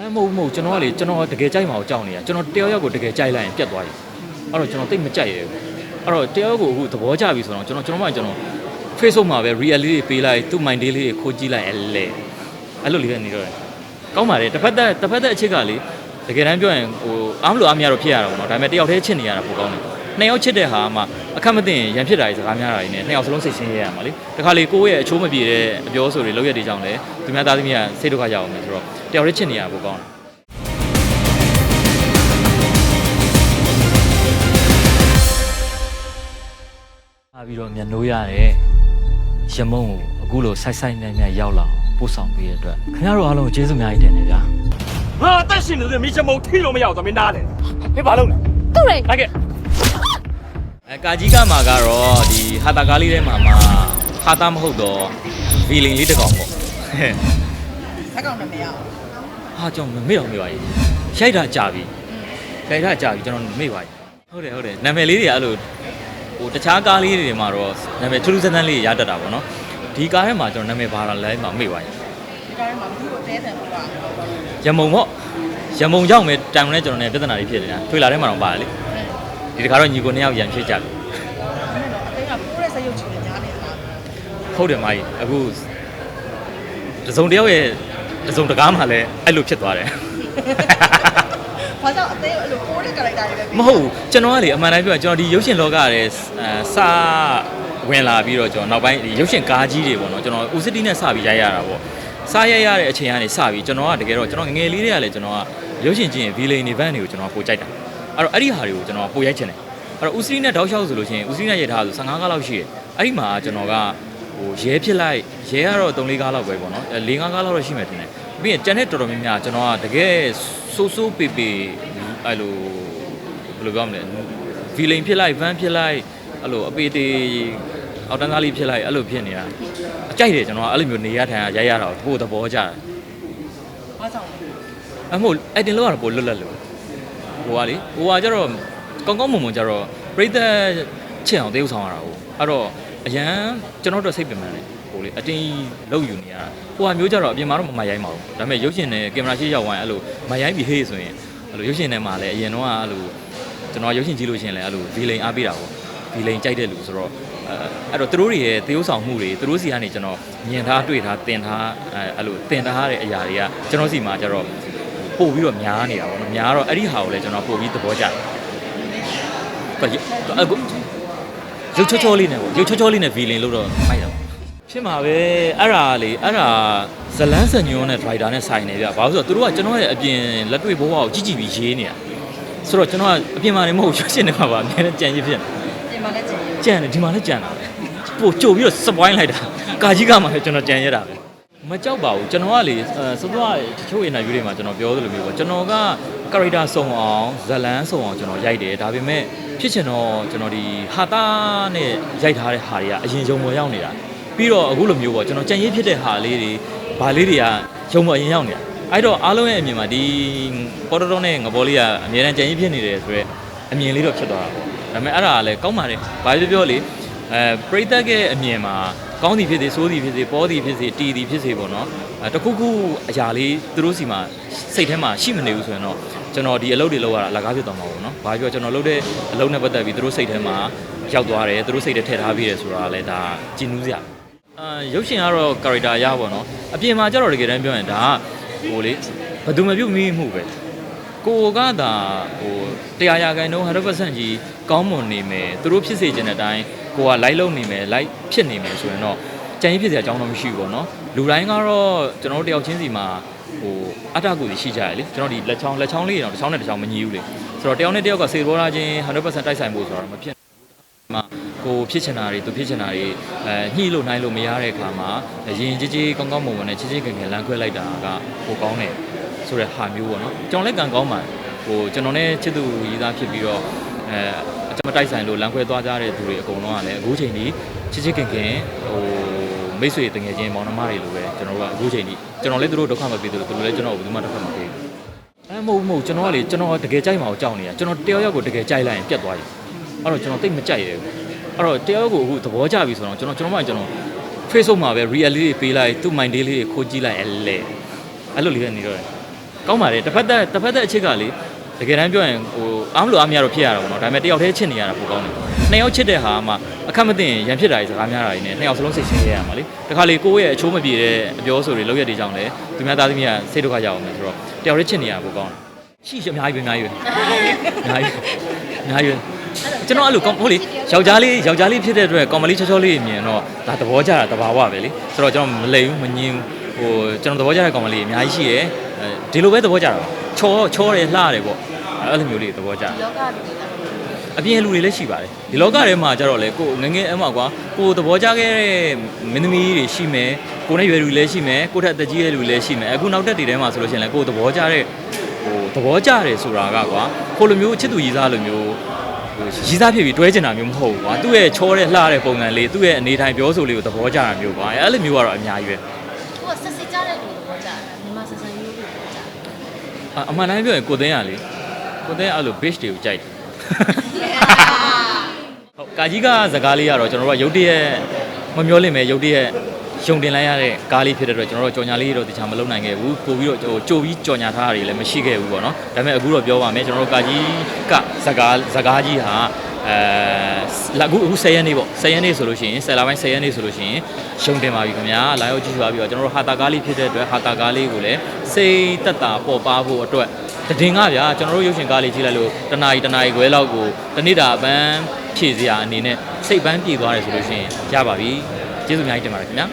အဲမဟုတ်ဘူးမဟုတ်ဘူးကျွန်တော်ကလေကျွန်တော်တကယ်ကြိုက်မှာကိုကြောက်နေတာကျွန်တော်တယောက်ယောက်ကိုတကယ်ကြိုက်လိုက်ရင်ပြတ်သွားပြီအဲ့တော့ကျွန်တော်တိတ်မကြိုက်ရဘူးအဲ့တော့တယောက်ယောက်ကိုအခုသဘောကျပြီဆိုတော့ကျွန်တော်ကျွန်တော်မှကျွန်တော် Facebook မှာပဲ real လေးတွေပေးလိုက်သူ့ mind လေးလေးတွေခိုးကြည့်လိုက်အဲ့လေအဲ့လိုလေးပဲနေတော့တယ်ကောင်းပါလေတစ်ဖက်သက်တစ်ဖက်သက်အချစ်ကလေတကယ်တမ်းပြောရင်ဟိုအားမလို့အားမရတော့ဖြစ်ရတာပေါ့နော်ဒါပေမဲ့တယောက်တည်းချစ်နေရတာပိုကောင်းတယ် နှစ်ယောက်ချစ်တဲ့ဟာမှအခက်မသိရင်ရန်ဖြစ်တာကြီးစကားများတာကြီးနဲ့နှစ်ယောက်စလုံးစိတ်ရှင်းရရမှာလေတခါလေကိုယ့်ရဲ့အချိုးမပြေတဲ့အပြောဆိုတွေလောက်ရက်တွေကြောင့်လေသူများသားသမီးကစိတ်ဒုက္ခရောက်အောင်မယ်ဆိုတော့တယောက်တည်းချစ်နေရတာပိုကောင်းတယ်လာပြီးတော့မြန်နိုးရတယ်ရမုံကိုအခုလိုဆိုက်ဆိုက်မြဲမြဲရောက်လာအောင်ပို့ဆောင်ပေးရတဲ့အတွက်ခင်ဗျားတို့အားလုံးကိုကျေးဇူးအများကြီးတင်နေဗျာငါအသက်ရှင်နေတဲ့မိချမုံထိလို့မရအောင်သမီးနားတယ်ဖေးဘာလုပ်လဲသူ့လေလိုက်ခဲ့အဲ ကာကြီးကမှာကတော့ဒီဟာတာကားလေးထဲမှာမှာဟာတာမဟုတ်တော့ feeling လေးတစ်ကောင်ပေါ့ဟဲ့ဆက်ကောင်နာမည်အောင်ဟာကျွန်တော်မေ့တော့မေ့ပါရဲ့ရိုက်တာကြာပြီရိုက်တာကြာပြီကျွန်တော်မေ့ပါရဲ့ဟုတ်တယ်ဟုတ်တယ်နာမည်လေးတွေအဲ့လိုဟိုတခြားကားလေးတွေမှာတော့နာမည်ထူးထူးဆန်းဆန်းလေးရတတ်တာပေါ့နော်ဒီကားထဲမှာကျွန်တော်နာမည်ဘာလာလဲမှမေ့ပါရဲ့ဒီကားထဲမှာဘူးကိုတဲတယ်ပေါ့လားရမုံပေါ့ရမုံကြောင့်ပဲတိုင်ဝင်နဲ့ကျွန်တော်နဲ့ပြဿနာတွေဖြစ်နေတာထွေလာထဲမှာတော့ပါတယ်လေ ဒီတခါတော့ညီကိုနှစ်ယောက်ရန်ဖြစ်ကြပြီအဲ့တော့အသိကပိုးတဲ့စရုပ်ချင်နေညားနေတာဟုတ်တယ်မကြီးအခုတစုံတစ်ယောက်ရဲ့တစုံတကားမှလည်းအဲ့လိုဖြစ်သွားတယ်ဘာကြောင့်အသိအဲ့လိုပိုးတဲ့ character တွေပဲမဟုတ်ဘူးကျွန်တော်ကလေအမှန်တိုင်းပြောရင်ကျွန်တော်ဒီရုပ်ရှင်လောကရဲ့အဲစာဝင်လာပြီးတော့ကျွန်တော်နောက်ပိုင်းဒီရုပ်ရှင်ကားကြီးတွေပေါ့နော်ကျွန်တော်ဦးစတီနဲ့စပြီးရိုက်ရတာပေါ့စားရိုက်ရတဲ့အချိန်ကနေစပြီးကျွန်တော်ကတကယ်တော့ကျွန်တော်ငငယ်လေးတွေကလည်းကျွန်တော်ကရုပ်ရှင်ကြည့်ရင် villain event တွေကိုကျွန်တော်ပိုကြိုက်တာ အဲ့တော့အဲ့ဒီဟာတွေကိုကျွန်တော်ပိုရိုက်ချင်တယ်အဲ့တော့ဦးစတီနဲ့တောက်လျှောက်ဆိုလို့ရှိရင်ဦးစတီနဲ့ရိုက်ထားဆို15ကားလောက်ရှိတယ်အဲ့ဒီမှာကျွန်တော်ကဟိုရဲဖြစ်လိုက်ရဲကတော့3 4ကားလောက်ပဲပေါ့နော်4 5ကားလောက်တော့ရှိမှထင်တယ်ပြီးရင်ကျန်တဲ့တော်တော်များများကျွန်တော်ကတကယ်စိုးစိုးပေပေအဲ့လိုဘယ်လိုပြောမလဲ villain ဖြစ်လိုက် van ဖြစ်လိုက်အဲ့လိုအပေတေအောက်တန်းကားလေးဖြစ်လိုက်အဲ့လိုဖြစ်နေတာအကြိုက်တယ်ကျွန်တော်ကအဲ့လိုမျိုးနေရထိုင်ရရိုက်ရတာကိုပို့သဘောကျတယ်ဘာကြောင့်လဲအမို့အဲ့တင်လို့ကတော့ပို့လွတ်လပ်လို့ ဟိုကလေဟိုကကျတော့ကောင်းကောင်းမွန်မွန်ကျတော့ပြိသက်ချစ်အောင်တရုပ်ဆောင်ရတာကိုအဲ့တော့အရန်ကျွန်တော်တို့စိတ်ပင်ပန်းတယ်ဟိုလေအတင်းလောက်ယူနေရတာဟိုကမျိုးကျတော့အပြင်မှာတော့မမရိုင်းပါဘူးဒါပေမဲ့ရုပ်ရှင်နဲ့ကင်မရာရှိရောက်သွားရင်အဲ့လိုမရိုင်းပြီးဟေးဆိုရင်အဲ့လိုရုပ်ရှင်ထဲမှာလည်းအရင်တော့အဲ့လိုကျွန်တော်ရုပ်ရှင်ကြည့်လို့ရှိရင်လည်းအဲ့လိုဗီလိန်အားပေးတာပေါ့ဗီလိန်ကြိုက်တဲ့လူဆိုတော့အဲအဲ့တော့သူတို့တွေရဲ့သေယုပ်ဆောင်မှုတွေသူတို့စီကနေကျွန်တော်မြင်ထားတွေ့ထားသင်ထားအဲအဲ့လိုသင်ထားတဲ့အရာတွေကကျွန်တော်စီမှာကျတော့ ပို့ပြီးတော့များနေတာပေါ့နော်များတော့အဲ့ဒီဟာကိုလည်းကျွန်တော်ပို့ပြီးသဘောကျတယ်ဘာအခုရုပ်ချောချောလေးနဲ့ပေါ့ရုပ်ချောချောလေးနဲ့ဗီလိန်လို့တော့မိုက်တာပေါ့ဖြစ်မှာပဲအဲ့ဒါလေအဲ့ဒါဇလန်းစညွန်းနဲ့ဒရိုက်တာနဲ့ဆိုင်နေပြဘာလို့ဆိုတော့သူတို့ကကျွန်တော်ရဲ့အပြင်လက်တွေ့ဘဝကိုကြည့်ကြည့်ပြီးရေးနေတာဆိုတော့ကျွန်တော်ကအပြင်မှာနေမဟုတ်ရွှေရှင်နေမှာပါအများနဲ့ကြံရစ်ဖြစ်ပြင်မှာလည်းကျင်ကြံတယ်ဒီမှာလည်းကြံတာပဲပို့ကြိုပြီးတော့စပွိုင်းလိုက်တာကာကြီးကမှလည်းကျွန်တော်ကြံရတာပဲ မကြောက်ပါဘူးကျွန်တော်ကလေစသွားတချို့ interview တွေမှာကျွန်တော်ပြောသလိုမျိုးပေါ့ကျွန်တော်က character စုံအောင်ဇလန်းစုံအောင်ကျွန်တော်ရိုက်တယ်ဒါပေမဲ့ဖြစ်ချင်တော့ကျွန်တော်ဒီဟာတာနဲ့ရိုက်ထားတဲ့ဟာတွေကအရင်ယုံပေါ်ရောက်နေတာပြီးတော့အခုလိုမျိုးပေါ့ကျွန်တော်ကြံရစ်ဖြစ်တဲ့ဟာလေးတွေဘာလေးတွေကယုံပေါ်အရင်ရောက်နေတာအဲ့တော့အားလုံးရဲ့အမြင်မှာဒီပေါ်တော်တော်နဲ့ငဘောလေးကအများတန်းကြံရစ်ဖြစ်နေတယ်ဆိုတော့အမြင်လေးတော့ဖြစ်သွားတာပေါ့ဒါပေမဲ့အဲ့ဒါကလည်းကောင်းပါလေဘာပြောပြောလေအဲပရိသတ်ရဲ့အမြင်မှာ ကောင်းသည်ဖြစ်စေဆိုးသည်ဖြစ်စေပေါ်သည်ဖြစ်စေတီသည်ဖြစ်စေပေါ့နော်အဲတခုခုအရာလေးသူတို့စီမှာစိတ်ထဲမှာရှိမနေဘူးဆိုရင်တော့ကျွန်တော်ဒီအလုပ်တွေလုပ်ရတာအလကားဖြစ်သွားမှာပေါ့နော်ဘာပြောကျွန်တော်လုပ်တဲ့အလုပ်နဲ့ပတ်သက်ပြီးသူတို့စိတ်ထဲမှာရောက်သွားတယ်သူတို့စိတ်ထဲထည့်ထားပြီးတယ်ဆိုတာလည်းဒါကြည်နူးစရာအာရုပ်ရှင်ကတော့ character ရပါတော့အပြင်မှာကျတော့တကယ်တမ်းပြောရင်ဒါကဟိုလေဘယ်သူမှပြုတ်မိမှုပဲကိုကသာဟိုတရားရာခိုင်နှုန်း100%ကြီး ကောင်းမွန်နေမယ်သူတို့ဖြစ်စေချင်တဲ့အတိုင်းကိုကလိုက်လုံနေမယ်လိုက်ဖြစ်နေမယ်ဆိုရင်တော့ကြံရည်ဖြစ်စရာအကြောင်းတော့မရှိဘူးပေါ့နော်လူတိုင်းကတော့ကျွန်တော်တို့တယောက်ချင်းစီမှာဟိုအတ္တကိုရှိကြရလေကျွန်တော်ဒီလက်ချောင်းလက်ချောင်းလေးတော့တစ်ချောင်းနဲ့တစ်ချောင်းမညီဘူးလေဆိုတော့တယောက်နဲ့တယောက်ကစေဘောထားချင်း100%တိုက်ဆိုင်ဖို့ဆိုတော့မဖြစ်မှာကိုဖြစ်ချင်တာတွေသူဖြစ်ချင်တာတွေအဲညှိလို့နိုင်လို့မရတဲ့အခါမှာရင်ကြီးကြီးကောင်းကောင်းမွန်မွန်နဲ့ချစ်ချစ်ခင်ခင်လမ်းခွဲလိုက်တာကဟိုကောင်းတယ်ဆိုတဲ့ဟာမျိုးပေါ့နော်ကျွန်တော်လည်းကံကောင်းပါဟိုကျွန်တော်နဲ့ချစ်သူရည်သားဖြစ်ပြီးတော့အဲ အကျမတိုက်ဆိုင်လို့လမ်းခွဲသွားကြတဲ့သူတွေအကုန်လုံးကလည်းအခုချိန်ကြီးချစ်ချစ်ခင်ခင်ဟိုမိတ်ဆွေတငယ်ချင်းမောင်နှမတွေလိုပဲကျွန်တော်တို့ကအခုချိန်ကြီးကျွန်တော်လည်းသူတို့ဒုက္ခမပေးသလိုသူတို့လည်းကျွန်တော်ကိုဘယ်သူမှဒုက္ခမပေးဘူးအဲမဟုတ်ဘူးမဟုတ်ဘူးကျွန်တော်ကလေကျွန်တော်တကယ်ကြိုက်မှာကိုကြောက်နေတာကျွန်တော်တယောက်ယောက်ကိုတကယ်ကြိုက်လိုက်ရင်ပြတ်သွားပြီအဲ့တော့ကျွန်တော်တိတ်မကြိုက်ရဘူးအဲ့တော့တယောက်ယောက်ကိုအခုသဘောကျပြီဆိုတော့ကျွန်တော်ကျွန်တော်မှကျွန်တော် Facebook မှာပဲ real လေးတွေပေးလိုက်သူ့ mind လေးတွေခိုးကြည့်လိုက်အဲ့လေအဲ့လိုလေးပဲနေတော့တယ်ကောင်းပါတယ်တစ်ဖက်သက်တစ်ဖက်သက်အချစ်ကလေ တကယ်တမ်းပြောရင်ဟိုအားမလို့အားမရတော့ဖြစ်ရတာပေါ့နော်ဒါပေမဲ့တယောက်တည်းချစ်နေရတာပိုကောင်းတယ်နှစ်ယောက်ချစ်တဲ့ဟာမှအခက်မသိရင်ရန်ဖြစ်တာကြီးစကားများတာကြီးနဲ့နှစ်ယောက်စလုံးစိတ်ဆင်းရဲရမှာလေတခါလေကိုယ့်ရဲ့အချိုးမပြေတဲ့အပြောဆိုတွေလောက်ရတဲ့ကြောင့်လေသူများသားသမီးကစိတ်ဒုက္ခရောက်အောင်မယ်ဆိုတော့တယောက်တည်းချစ်နေရတာပိုကောင်းတယ်ရှိရှိအများကြီးပဲအများကြီးပဲအများကြီးအများကြီးပဲကျွန်တော်အဲ့လိုကောင်းဟုတ်လေယောက်ျားလေးယောက်ျားလေးဖြစ်တဲ့အတွက်ကောင်မလေးချောချောလေးမြင်တော့ဒါသဘောကျတာတဘာဝပဲလေဆိုတော့ကျွန်တော်မလိမ်ဘူးမငင်းဘူးဟိုကျွန်တော်သဘောကျတဲ့ကောင်မလေးအများကြီးရှိတယ်အဲဒီလိုပဲသဘောကျတာပါ ချောချောတယ်လှတယ်ပေါ့အဲ့လိုမျိုးလေးသဘောကျတယ်လောကလူတွေလည်းအပြင်လူတွေလည်းရှိပါတယ်ဒီလောကထဲမှာကျတော့လေကိုငယ်ငယ်အမှကွာကိုသဘောကျခဲ့တဲ့မင်းသမီးတွေရှိမယ်ကိုနဲ့ရွယ်လူလည်းရှိမယ်ကိုထက်အသက်ကြီးတဲ့လူလည်းရှိမယ်အခုနောက်တက်တည်ထဲမှာဆိုလို့ရှိရင်လည်းကိုသဘောကျတဲ့ဟိုသဘောကျတယ်ဆိုတာကကွာကိုလိုမျိုးချစ်သူကြီးစားလိုမျိုးဟိုရီးစားဖြစ်ပြီးတွဲကျင်တာမျိုးမဟုတ်ဘူးကွာသူ့ရဲ့ချောတဲ့လှတဲ့ပုံစံလေးသူ့ရဲ့အနေထိုင်ပြောဆိုလေးကိုသဘောကျတာမျိုးကွာအဲ့လိုမျိုးကတော့အများကြီးပဲဟိုဆက်စစ်ကြတဲ့လူတွေပေါ့ကြာမြန်မာဆက်ဆံရေးတွေပေါ့ကြာ အအမှန်တိုင်းပြောရင်ကိုသိန်းကလေကိုသိန်းကအဲ့လို bitch တွေကိုကြိုက်တယ်ဟုတ်ကာကြီးကစကားလေးကတော့ကျွန်တော်တို့ကရုတ်တရက်မမျောလင့်မဲ့ရုတ်တရက်ယုံတင်လိုက်ရတဲ့ကားလေးဖြစ်တဲ့အတွက်ကျွန်တော်တို့ကြော်ညာလေးတော့တခြားမလုပ်နိုင်ခဲ့ဘူးပို့ပြီးတော့ဟိုကြိုပြီးကြော်ညာထားတာတွေလည်းမရှိခဲ့ဘူးပေါ့နော်ဒါပေမဲ့အခုတော့ပြောပါမယ်ကျွန်တော်တို့ကာကြီးကစကားစကားကြီးဟာ အဲလာအခုအခု10ရက်နေ့ပေါ့10ရက်နေ့ဆိုလို့ရှိရင်10လပိုင်း10ရက်နေ့ဆိုလို့ရှိရင်ရှုံတင်ပါပြီခင်ဗျာလာရောက်ကြည့်ပါပြီးတော့ကျွန်တော်တို့ဟာတာကားလေးဖြစ်တဲ့အတွက်ဟာတာကားလေးကိုလည်းစိတ်သက်သာပေါ်ပါဖို့အတွက်တည်ငါဗျာကျွန်တော်တို့ရုပ်ရှင်ကားလေးကြည့်လိုက်လို့တနာရီတနာရီခွဲလောက်ကိုတနေ့တာပန်းဖြည့်စရာအနေနဲ့စိတ်ပန်းပြေသွားတယ်ဆိုလို့ရှိရင်ရပါပြီကျေးဇူးအများကြီးတင်ပါတယ်ခင်ဗျာ